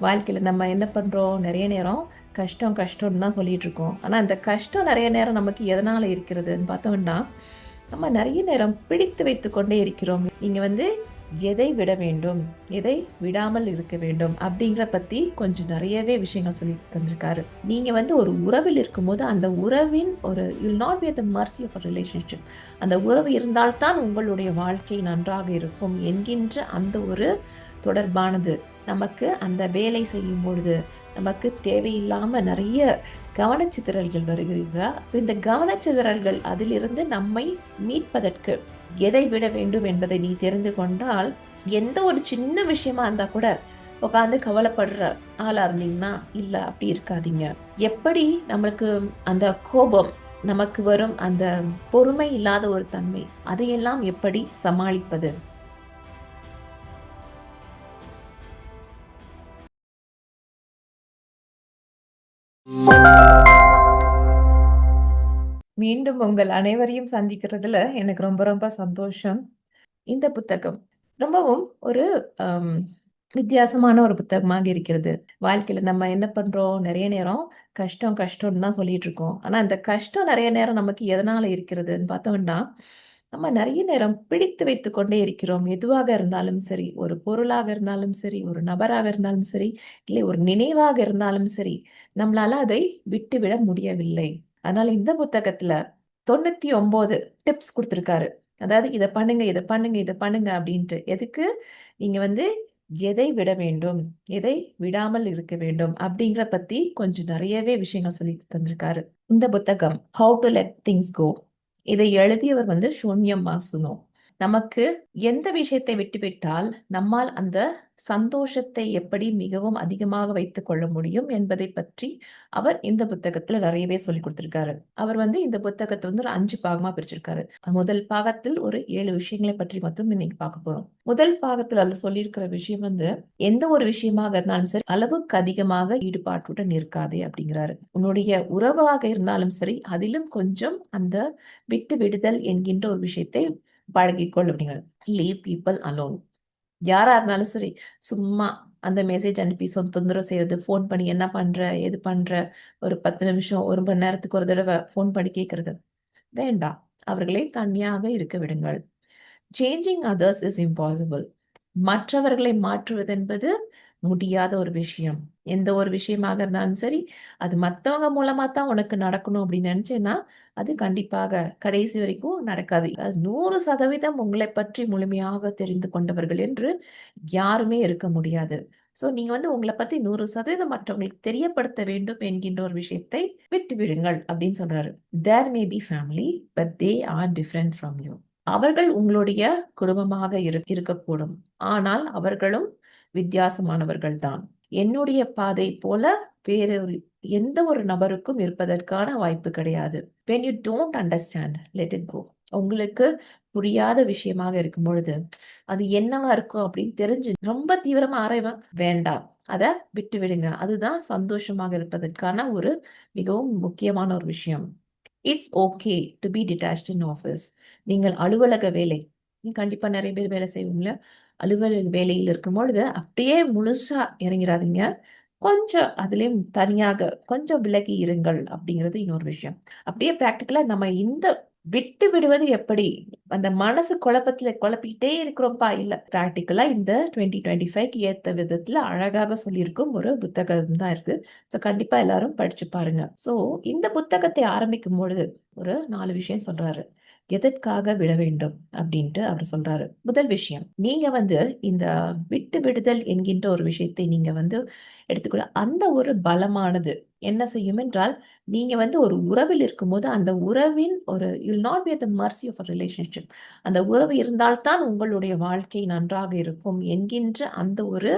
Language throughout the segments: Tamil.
வாழ்க்கையில் நம்ம என்ன பண்ணுறோம் நிறைய நேரம் கஷ்டம் கஷ்டம்னு தான் சொல்லிட்டு இருக்கோம். ஆனால் அந்த கஷ்டம் நிறைய நேரம் நமக்கு எதனால் இருக்கிறதுன்னு பார்த்தோம்னா நம்ம நிறைய நேரம் பிடித்து வைத்து கொண்டே இருக்கிறோம். நீங்கள் வந்து எதை விட வேண்டும்? எதை விடாமல் இருக்க வேண்டும்? அப்படிங்கிற பற்றி கொஞ்சம் நிறையவே விஷயங்கள் சொல்லி தந்திருக்காரு. நீங்கள் வந்து ஒரு உறவில் இருக்கும்போது அந்த உறவின் ஒரு you'll not be the mercy of relationship அந்த உறவு இருந்தால்தான் உங்களுடைய வாழ்க்கை நன்றாக இருக்கும் என்கின்ற அந்த ஒரு தொடர்பானது. நமக்கு அந்த வேலை செய்யும் பொழுது நமக்கு தேவையில்லாமல் நிறைய கவனச்சிதறல்கள் வருகிறதா ஸோ இந்த கவனச்சிதறல்கள் அதிலிருந்து நம்மை மீட்பதற்கு எதை விட வேண்டும் என்பதை நீ தெரிந்து கொண்டால் எந்த ஒரு சின்ன விஷயமா இருந்தால் கூட உட்காந்து கவலைப்படுற ஆளாக இருந்தீங்கன்னா இல்லை அப்படி இருக்காதீங்க. எப்படி நம்மளுக்கு அந்த கோபம் நமக்கு வரும் அந்த பொறுமை இல்லாத ஒரு தன்மை அதையெல்லாம் எப்படி சமாளிப்பது? மீண்டும் உங்கள் அனைவரையும் சந்திக்கிறதுல எனக்கு ரொம்ப ரொம்ப சந்தோஷம். இந்த புத்தகம் ரொம்பவும் ஒரு வித்தியாசமான ஒரு புத்தகமாக இருக்கிறது. வாழ்க்கையில நம்ம என்ன பண்றோம்? நிறைய நேரம் கஷ்டம் கஷ்டம்னு தான் சொல்லிட்டு இருக்கோம். ஆனா இந்த கஷ்டம் நிறைய நேரம் நமக்கு எதனால இருக்கிறதுன்னு பார்த்தோம்னா நம்ம நிறைய நேரம் பிடித்து வைத்து கொண்டே இருக்கிறோம். எதுவாக இருந்தாலும் சரி ஒரு பொருளாக இருந்தாலும் சரி ஒரு நபராக இருந்தாலும் சரி இல்லை ஒரு நினைவாக இருந்தாலும் சரி நம்மளால அதை விட்டுவிட முடியவில்லை. அதனால இந்த புத்தகத்துல தொண்ணூத்தி ஒன்பது டிப்ஸ் கொடுத்துருக்காரு. அதாவது இதை பண்ணுங்க இதை பண்ணுங்க இதை பண்ணுங்க அப்படின்ட்டு. எதுக்கு? நீங்க வந்து எதை விட வேண்டும் எதை விடாமல் இருக்க வேண்டும் அப்படிங்கிற பத்தி கொஞ்சம் நிறையவே விஷயங்கள் சொல்லி தந்திருக்காரு. இந்த புத்தகம் how to let things go இதை எழுதியவர் வந்து சூன்யம் மாசுனோ நமக்கு எந்த விஷயத்தை விட்டுவிட்டால் நம்மால் அந்த சந்தோஷத்தை எப்படி மிகவும் அதிகமாக வைத்துக் கொள்ள முடியும் என்பதை பற்றி அவர் இந்த புத்தகத்துல நிறையவே சொல்லி கொடுத்திருக்காரு. அவர் வந்து இந்த புத்தகத்தை வந்து ஒரு அஞ்சு பாகமா பிரிச்சிருக்காரு. முதல் பாகத்தில் ஒரு ஏழு விஷயங்களை பற்றி மட்டும் இன்னைக்கு பார்க்க போறோம். முதல் பாகத்தில் அவர் சொல்லியிருக்கிற விஷயம் வந்து எந்த ஒரு விஷயமாக இருந்தாலும் சரி அளவுக்கு அதிகமாக ஈடுபாட்டுடன் இருக்காதே அப்படிங்கிறாரு. உன்னுடைய உறவாக இருந்தாலும் சரி அதிலும் கொஞ்சம் அந்த விட்டு விடுதல் என்கின்ற ஒரு விஷயத்தை பழகிக்கொள் அப்படிங்கிறார். லீவ் பீப்புள் அலோன் யாரா இருந்தாலும் சரி சும்மா அந்த மெசேஜ் அனுப்பி சொந்த தொந்தரவு செய்யறது ஃபோன் பண்ணி என்ன பண்ற எது பண்ற ஒரு பத்து நிமிஷம் ஒரு மணி நேரத்துக்கு ஒரு தடவை ஃபோன் பண்ணி கேட்கறது வேண்டாம். அவர்களை தனியாக இருக்க விடுங்கள். சேஞ்சிங் அதர்ஸ் இஸ் இம்பாசிபிள் மற்றவர்களை மாற்றுவது என்பது முடியாத ஒரு விஷயம். எந்த ஒரு விஷயமாக இருந்தாலும் சரி அது மற்றவங்க மூலமா தான் உனக்கு நடக்கணும் அப்படின்னு நினைச்சேன்னா அது கண்டிப்பாக கடைசி வரைக்கும் நடக்காது. அது நூறு சதவீதம் உங்களை பற்றி முழுமையாக தெரிந்து கொண்டவர்கள் என்று யாருமே இருக்க முடியாது. சோ நீங்க வந்து உங்களை பத்தி நூறு சதவீதம் மற்றவங்களுக்கு தெரியப்படுத்த வேண்டும் என்கின்ற ஒரு விஷயத்தை விட்டு விடுங்கள் அப்படின்னு சொல்றாரு. There may be family but they are different from you அவர்கள் உங்களுடைய குடும்பமாக இரு இருக்கக்கூடும். ஆனால் அவர்களும் வித்தியாசமானவர்கள் தான் என்னுடைய பாதை போல வேற ஒரு எந்த ஒரு நபருக்கும் இருப்பதற்கான வாய்ப்பு கிடையாது. When you don't understand let it go உங்களுக்கு புரியாத விஷயமாக இருக்கும் பொழுது அது என்னவா இருக்கும் அப்படின்னு தெரிஞ்சு ரொம்ப தீவிரமா ஆராய்வ வேண்டாம். அதை விட்டு விடுங்க அதுதான் சந்தோஷமாக இருப்பதற்கான ஒரு மிகவும் முக்கியமான ஒரு விஷயம். It's okay to be detached in office நீங்கள் அலுவலக வேலை நீங்க கண்டிப்பாக நிறைய பேர் வேலை செய்வீங்களா அலுவலக வேலையில் இருக்கும் பொழுது அப்படியே முழுசாக இறங்கிறாதீங்க கொஞ்சம் அதுலேயும் தனியாக கொஞ்சம் விலகி இருங்கள் அப்படிங்கிறது இன்னொரு விஷயம். அப்படியே ப்ராக்டிக்கலாக நம்ம இந்த விட்டு விடுவது எப்படி? அந்த மனசு குழப்பத்துல குழப்பிக்கிட்டே இருக்கிறோம்ப்பா. இல்ல பிராக்டிக்கலா இந்த டுவெண்ட்டி டுவெண்ட்டி ஃபைவ்க்கு ஏத்த விதத்துல அழகாக சொல்லியிருக்கும் ஒரு புத்தகம் தான் இருக்கு. ஸோ கண்டிப்பா எல்லாரும் படிச்சு பாருங்க. ஸோ இந்த புத்தகத்தை ஆரம்பிக்கும் பொழுது ஒரு நாலு விஷயம் சொல்றாரு. எதற்காக விட வேண்டும்? அப்படின்ட்டு அவர் சொல்றாரு. முதல் விஷயம் நீங்க வந்து இந்த விட்டு விடுதல் என்கின்ற ஒரு விஷயத்தை நீங்க வந்து எடுத்துக்கொள்ள அந்த ஒரு பலமானது என்ன செய்யும் என்றால் நீங்க வந்து ஒரு உறவில் இருக்கும்போது அந்த உறவின் ஒரு you'll not be the mercy of relationship அந்த உறவு இருந்தால்தான் உங்களுடைய வாழ்க்கை நன்றாக இருக்கும் என்கின்ற அந்த ஒரு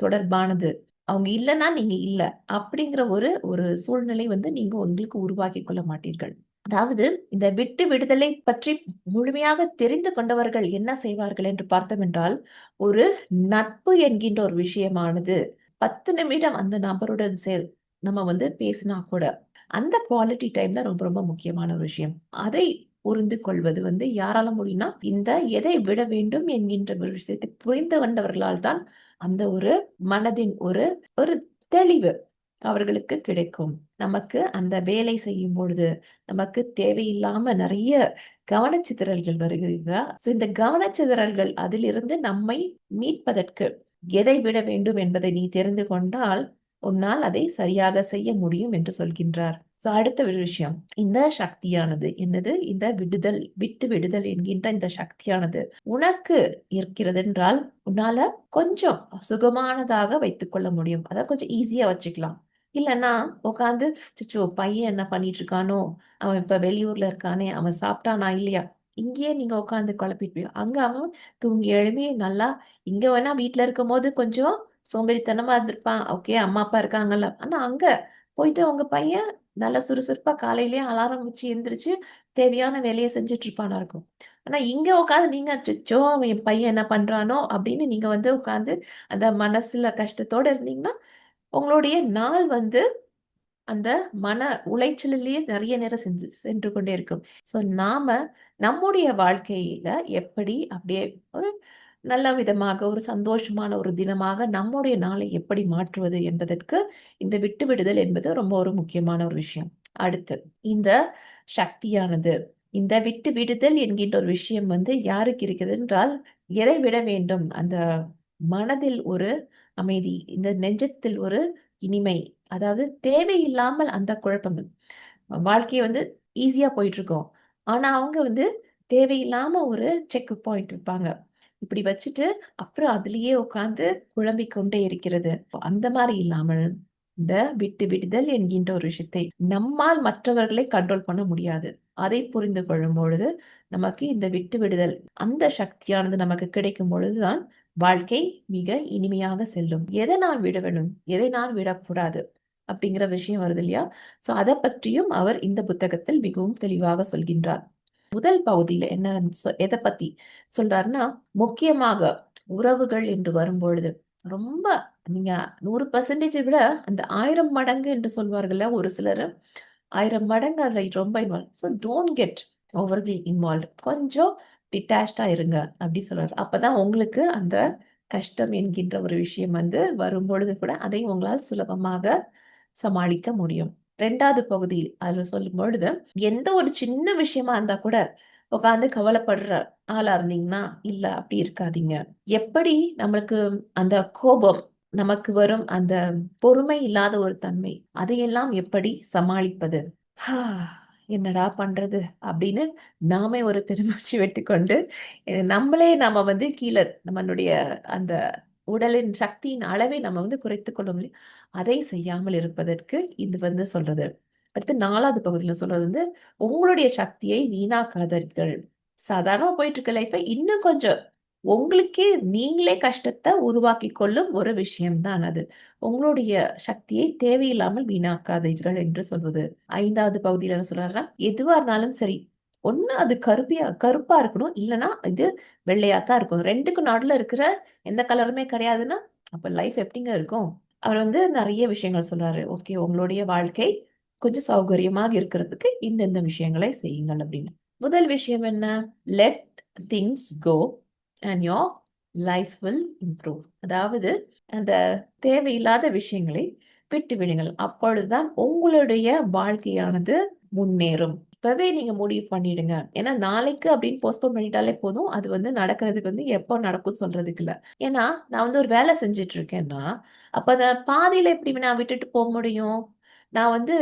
தொடர்பானது. அவங்க இல்லைன்னா நீங்க இல்லை. அப்படிங்கிற ஒரு ஒரு சூழ்நிலை வந்து நீங்க உங்களுக்கு உருவாக்கி கொள்ள மாட்டீர்கள். அதாவது இந்த விட்டு விடுதலை பற்றி முழுமையாக தெரிந்து கொண்டவர்கள் என்ன செய்வார்கள் என்று பார்த்தோம் என்றால் ஒரு நட்பு என்கின்ற ஒரு விஷயமானது. பத்து நிமிடம் அந்த நபருடன் சேர் நம்ம வந்து பேசினா கூட அந்த குவாலிட்டி டைம் தான் ரொம்ப ரொம்ப முக்கியமான ஒரு விஷயம். அதை புரிந்து கொள்வது வந்து யாரால முடியும்னா இந்த எதை விட வேண்டும் என்கின்ற ஒரு விஷயத்தை புரிந்து கொண்டவர்களால் தான் அந்த ஒரு மனதின் ஒரு ஒரு தெளிவு அவர்களுக்கு கிடைக்கும். நமக்கு அந்த வேலை செய்யும் பொழுது நமக்கு தேவையில்லாம நிறைய கவனச்சிதறல்கள் வருகிறதா? சோ இந்த கவனச்சிதறல்கள் அதிலிருந்து நம்மை மீட்பதற்கு எதை விட வேண்டும் என்பதை நீ தெரிந்து கொண்டால் உன்னால் அதை சரியாக செய்ய முடியும் என்று சொல்கின்றார். சோ அடுத்த ஒரு விஷயம். இந்த சக்தியானது என்னது? இந்த விடுதல் விட்டு விடுதல் என்கின்ற இந்த சக்தியானது உனக்கு இருக்கிறது என்றால் உன்னால கொஞ்சம் சுகமானதாக வைத்துக் கொள்ள முடியும். அதாவது கொஞ்சம் ஈஸியா வச்சுக்கலாம். இல்லைன்னா உட்காந்து சுச்சோ பையன் என்ன பண்ணிட்டு இருக்கானோ? அவன் இப்ப வெளியூர்ல இருக்கானே அவன் சாப்பிட்டானா இல்லையா? இங்கேயே நீங்க உட்காந்து குழப்பிட்டு போயிடும் அங்க அவன் தூங்கி எழுப்பி நல்லா இங்க வேணா வீட்டுல இருக்கும் போது கொஞ்சம் சோம்பேறித்தனமா இருந்திருப்பான். ஓகே அம்மா அப்பா இருக்காங்கல்ல. ஆனா அங்க போயிட்டு அவங்க பையன் நல்லா சுறுசுறுப்பா காலையிலேயே அலாரம் வச்சு எந்திரிச்சு தேவையான வேலையை செஞ்சுட்டு இருப்பானா இருக்கும். ஆனா இங்க உட்காந்து நீங்க அச்சோ என் பையன் என்ன பண்றானோ அப்படின்னு நீங்க வந்து உட்காந்து அந்த மனசுல கஷ்டத்தோட இருந்தீங்கன்னா உங்களுடைய நாள் வந்து அந்த மன உளைச்சலிலேயே நிறைய நேரம் செஞ்சு சென்று கொண்டே இருக்கும். ஸோ நாம நம்முடைய வாழ்க்கையில எப்படி அப்படியே ஒரு நல்ல விதமாக ஒரு சந்தோஷமான ஒரு தினமாக நம்முடைய நாளை எப்படி மாற்றுவது என்பதற்கு இந்த விட்டு விடுதல் என்பது ரொம்ப ஒரு முக்கியமான ஒரு விஷயம். அடுத்து இந்த சக்தியானது. இந்த விட்டு விடுதல் என்கின்ற ஒரு விஷயம் வந்து யாருக்கு இருக்குது என்றால் எதை விட வேண்டும்? அந்த மனதில் ஒரு அமைதி இந்த நெஞ்சத்தில் ஒரு இனிமை அதாவது தேவையில்லாமல் அந்த குழப்பங்கள். வாழ்க்கையை வந்து ஈஸியா போயிட்டு இருக்கோம். ஆனா அவங்க வந்து தேவையில்லாம ஒரு செக் பாயிண்ட் வைப்பாங்க. இப்படி வச்சுட்டு அப்புறம் அதுலயே உட்காந்து குழம்பிக் கொண்டே இருக்கிறது அந்த மாதிரி இல்லாமல் இந்த விட்டு விடுதல் என்கின்ற ஒரு விஷயத்தை நம்மால் மற்றவர்களை கண்ட்ரோல் பண்ண முடியாது. அதை புரிந்து கொள்ளும் பொழுது நமக்கு இந்த விட்டு விடுதல் அந்த சக்தியானது நமக்கு கிடைக்கும் பொழுதுதான் வாழ்க்கை மிக இனிமையாக செல்லும். எதை நான் விட வேணும்? எதை நான் விடக்கூடாது? அப்படிங்கிற விஷயம் வருது இல்லையா? சோ அதை பற்றியும் அவர் இந்த புத்தகத்தில் மிகவும் தெளிவாக சொல்கின்றார். முதல் பகுதியில என்ன எதை பத்தி சொல்றாருன்னா முக்கியமாக உறவுகள் என்று வரும்பொழுது ரொம்ப நீங்க நூறு பர்சன்டேஜ் விட அந்த ஆயிரம் மடங்கு என்று சொல்வார்கள்ல ஒரு சிலர் ஆயிரம் மடங்கு அதுல ரொம்ப involve so don't get overly involve கொஞ்சம் டிட்டாச்சா இருங்க அப்படி சொல்றாரு. அப்பதான் உங்களுக்கு அந்த கஷ்டம் என்கின்ற ஒரு விஷயம் வந்து வரும்பொழுது கூட அதை உங்களால் சுலபமாக சமாளிக்க முடியும். ரெண்டாவது பகுதியில் அதுல சொல்லும் பொழுது எந்த ஒரு சின்ன விஷயமா இருந்தா கூட உட்காந்து கவலைப்படுற ஆளா இருந்தீங்கன்னா இல்ல அப்படி இருக்காதீங்க. எப்படி நம்மளுக்கு அந்த கோபம் நமக்கு வரும் அந்த பொறுமை இல்லாத ஒரு தன்மை அதையெல்லாம் எப்படி சமாளிப்பது? ஹா, என்னடா பண்றது? அப்படின்னு நாமே ஒரு பெருமூச்சு வெட்டி கொண்டு நம்மளே நாம வந்து கீழே நம்மளுடைய அந்த உடலின் சக்தியின் அளவை நம்ம வந்து குறைத்துக்கொள்ள முடியும் அதை செய்யாமல் இருப்பதற்கு இது வந்து சொல்றது. அடுத்து நாலாவது பகுதியில் சொல்றது வந்து உங்களுடைய சக்தியை வீணாக்காதீர்கள். சாதாரணமா போயிட்டு இருக்க லைஃபை இன்னும் கொஞ்சம். உங்களுக்கே நீங்களே கஷ்டத்தை உருவாக்கி கொள்ளும் ஒரு விஷயம்தான் அது. உங்களுடைய சக்தியை தேவையில்லாமல் வீணாக்காதீர்கள் என்று சொல்வது. ஐந்தாவது பகுதியில் என்ன சொல்றாருன்னா எதுவா இருந்தாலும் சரி ஒன்று அது கருப்பியா கருப்பா இருக்கணும். இல்லைன்னா இது வெள்ளையா தான் இருக்கும். ரெண்டுக்கும் நடுவுல இருக்கிற எந்த கலருமே கிடையாதுன்னா அப்போ லைஃப் எப்படிங்க இருக்கும்? அவர் வந்து நிறைய விஷயங்கள் சொல்றாரு. ஓகே உங்களுடைய வாழ்க்கை கொஞ்சம் சௌகரியமாக இருக்கிறதுக்கு இந்தந்த விஷயங்களை செய்யுங்கள் அப்படின்னு. முதல் விஷயம் என்ன? Let things go and your life will improve அதாவது அந்த தேவையில்லாத விஷயங்களை விட்டு விடுங்கள் அப்பொழுதுதான் உங்களுடைய வாழ்க்கையானது முன்னேறும். இப்பவே நீங்க முடிவு பண்ணிடுங்க. ஏன்னா நாளைக்கு அப்படின்னு போஸ்ட்போன் பண்ணிட்டாலே போதும். அது வந்து நடக்கிறதுக்கு வந்து எப்போ நடக்கும் சொல்றதுக்கு இல்லை. ஏன்னா நான் வந்து ஒரு வேலை செஞ்சுட்டு இருக்கேன்னா அப்ப அத பாதியில எப்படி நான் விட்டுட்டு போக முடியும்? நான் வந்து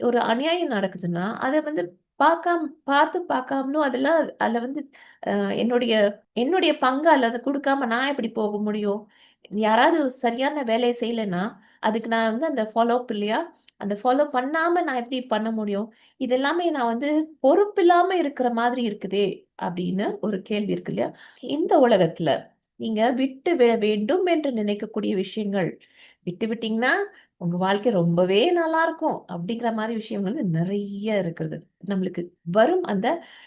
ஒரு அநியாயம் நடக்குதுன்னா அதை வந்து பார்க்காம பார்த்து பார்க்காமலும் அதெல்லாம் அதுல வந்து அஹ், என்னுடைய என்னுடைய பங்கு அல்லது கொடுக்காம நான் எப்படி போக முடியும்? யாராவது சரியான வேலையை செய்யலைன்னா அதுக்கு நான் வந்து அந்த ஃபாலோ அப் இல்லையா? அந்த ஃபாலோ பண்ணாம நான் எப்படி பண்ண முடியும்? இதெல்லாமே நான் வந்து பொறுப்பில்லாம இருக்கிற மாதிரி இருக்குதே அப்படின்னு ஒரு கேள்வி இருக்கு இல்லையா? இந்த உலகத்துல நீங்க விட்டு விட வேண்டும் என்று நினைக்கக்கூடிய விஷயங்கள் விட்டு விட்டீங்கன்னா உங்க வாழ்க்கை ரொம்பவே நல்லா இருக்கும் அப்படிங்கிற மாதிரி விஷயங்கள் வந்து நிறைய இருக்கிறது. நம்மளுக்கு வரும் அந்த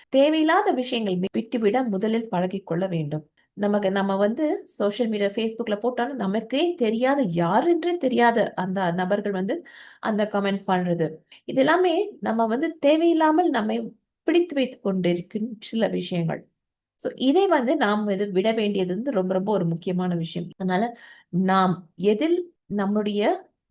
தேவையில்லாத விஷயங்கள் விட்டுவிட முதலில் பழகிக்கொள்ள வேண்டும். நமக்கு நம்ம வந்து சோஷியல் மீடியா ஃபேஸ்புக்கில் போட்டாலும் நமக்கே தெரியாத யாருன்றே தெரியாத அந்த நபர்கள் வந்து அந்த கமெண்ட் பண்ணுறது இது எல்லாமே நம்ம வந்து தேவையில்லாமல் நம்மை பிடித்து வைத்து கொண்டிருக்கும் சில விஷயங்கள். ஸோ இதை வந்து நாம் இது விட வேண்டியது வந்து ரொம்ப ரொம்ப ஒரு முக்கியமான விஷயம். அதனால நாம் எதில் நம்முடைய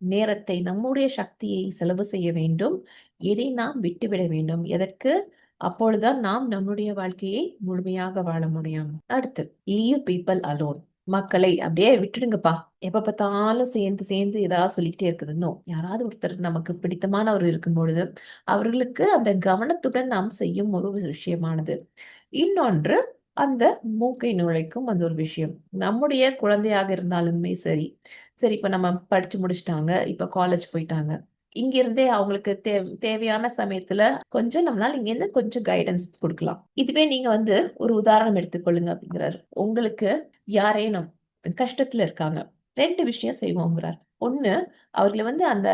நேரத்தை, நம்முடைய சக்தியை செலவு செய்ய வேண்டும்? எதை நாம் விட்டுவிட வேண்டும்? எதற்கு? அப்பொழுதுதான் நாம் நம்முடைய வாழ்க்கையை முழுமையாக வாழ முடியும். அடுத்து லீவ் பீப்பிள் அலோன். மக்களை அப்படியே விட்டுடுங்கப்பா. எப்ப பார்த்தாலும் சேர்ந்து சேர்ந்து ஏதாவது சொல்லிக்கிட்டே இருக்குது. யாராவது ஒருத்தர் நமக்கு பிடித்தமானவர் இருக்கும் பொழுது, அவர்களுக்கு அந்த கவனத்துடன் நாம் செய்யும் ஒரு விஷயமானது. இன்னொன்று அந்த மூக்கை நுழைக்கும் அந்த ஒரு விஷயம். நம்முடைய குழந்தையாக இருந்தாலுமே சரி, சரி இப்ப நம்ம படிச்சு முடிச்சுட்டாங்க. இப்ப காலேஜ் போயிட்டாங்க. இங்கிருந்தே அவங்களுக்கு தே தேவையான சமயத்துல கொஞ்சம் நம்மளால இங்கேருந்து கொஞ்சம் கைடன்ஸ் கொடுக்கலாம் இதுவே நீங்க வந்து ஒரு உதாரணம் எடுத்துக்கொள்ளுங்க அப்படிங்கிறாரு. உங்களுக்கு யாரேனும் கஷ்டத்துல இருக்காங்க. ரெண்டு விஷயம் செய்வோங்கிறார். ஒண்ணு அவர்களை வந்து அந்த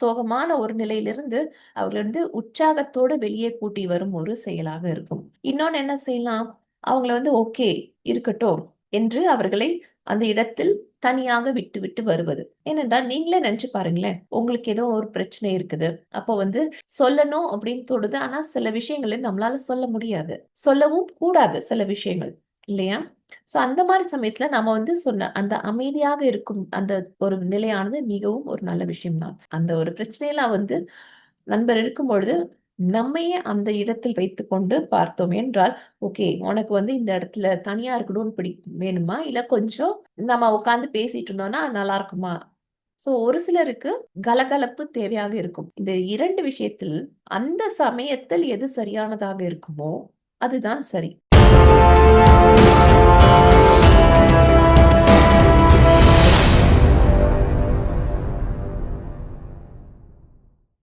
சோகமான ஒரு நிலையிலிருந்து அவர்களை வந்து உற்சாகத்தோட வெளியே கூட்டி வரும் ஒரு செயலாக இருக்கும். இன்னொன்னு என்ன செய்யலாம்? அவங்கள வந்து ஓகே இருக்கட்டும் என்று அவர்களை அந்த இடத்தில் தனியாக விட்டுவிட்டு வருவது. ஏனென்றால் நீங்களே நினைச்சு பாருங்களேன். உங்களுக்கு ஏதோ ஒரு பிரச்சனை இருக்குது. அப்போ வந்து சொல்லணும் அப்படின்னு தோடுது ஆனா சில விஷயங்களை நம்மளால சொல்ல முடியாது. சொல்லவும் கூடாது சில விஷயங்கள். இல்லையா? ஸோ அந்த மாதிரி சமயத்துல நம்ம வந்து சொன்ன அந்த அமைதியாக இருக்கும் அந்த ஒரு நிலையானது மிகவும் ஒரு நல்ல விஷயம் தான். அந்த ஒரு பிரச்சனையில வந்து நண்பர் இருக்கும் பொழுது, நம்மையே அந்த இடத்தில் வைத்துக்கொண்டு பார்த்தோம் என்றால், ஓகே உனக்கு வந்து இந்த இடத்துல தனியா இருக்கணும்னு பிடி வேணுமா? இல்ல கொஞ்சம் நம்ம உட்காந்து பேசிட்டு இருந்தோம்னா நல்லா இருக்குமா? ஸோ ஒரு சிலருக்கு கலகலப்பு தேவையாக இருக்கும். இந்த இரண்டு விஷயத்தில் அந்த சமயத்தில் எது சரியானதாக இருக்குமோ, அதுதான் சரி.